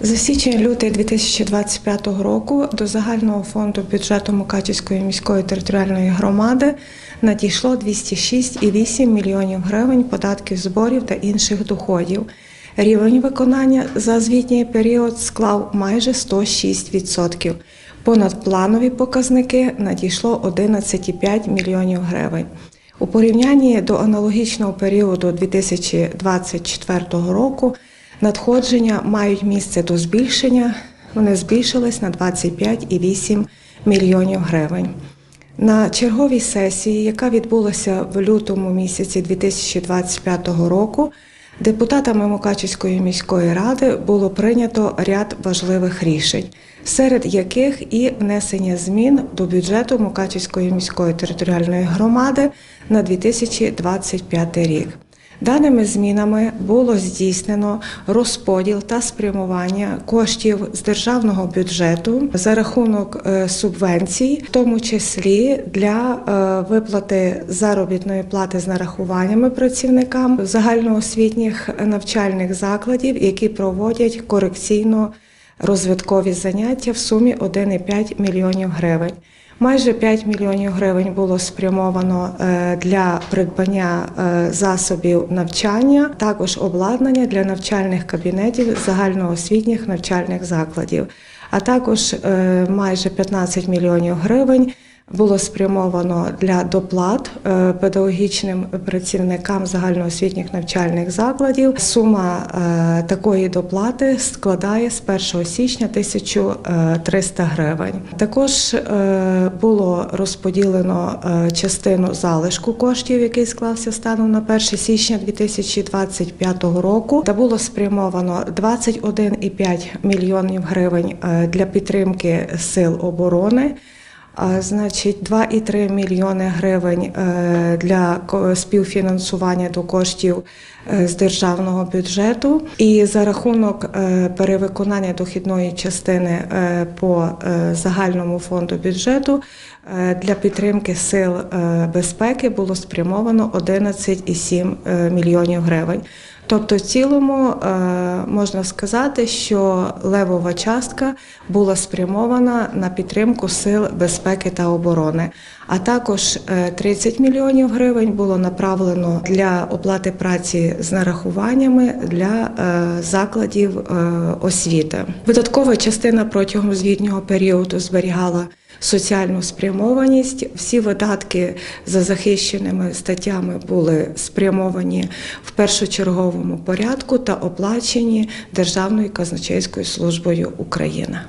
За січень-лютий 2025 року до загального фонду бюджету Мукачівської міської територіальної громади надійшло 206,8 мільйонів гривень податків зборів та інших доходів. Рівень виконання за звітній період склав майже 106%. Понад планові показники надійшло 11,5 мільйонів гривень. У порівнянні до аналогічного періоду 2024 року надходження мають місце до збільшення. Вони збільшились на 25,8 мільйонів гривень. На черговій сесії, яка відбулася в лютому місяці 2025 року, депутатами Мукачівської міської ради було прийнято ряд важливих рішень, серед яких і внесення змін до бюджету Мукачівської міської територіальної громади на 2025 рік. Даними змінами було здійснено розподіл та спрямування коштів з державного бюджету за рахунок е, субвенцій, в тому числі для е, виплати заробітної плати з нарахуваннями працівникам загальноосвітніх навчальних закладів, які проводять корекційно розвиткові заняття в сумі 1,5 мільйонів гривень. Майже 5 мільйонів гривень було спрямовано е, для придбання е, засобів навчання, також обладнання для навчальних кабінетів загальноосвітніх навчальних закладів, а також е, майже 15 мільйонів гривень. Було спрямовано для доплат е, педагогічним працівникам загальноосвітніх навчальних закладів. Сума е, такої доплати складає з 1 січня 1300 гривень. Також е, було розподілено е, частину залишку коштів, який склався станом на 1 січня 2025 року, та було спрямовано 21,5 мільйонів гривень е, для підтримки сил оборони. Значить, 2,3 мільйони гривень е, для співфінансування до коштів е, з державного бюджету. І за рахунок е, перевиконання дохідної частини по загальному фонду бюджету для підтримки сил безпеки було спрямовано 11,7 е, мільйонів гривень. Тобто, в цілому е, можна сказати, що левова частка була спрямована на підтримку сил безпеки та оборони. А також е, 30 мільйонів гривень було направлено для оплати праці з нарахуваннями для е, закладів е, освіти. Видаткова частина протягом звітнього періоду зберігала соціальну спрямованість. Всі видатки за захищеними статтями були спрямовані в першочерговому порядку та оплачені Державною казначейською службою України.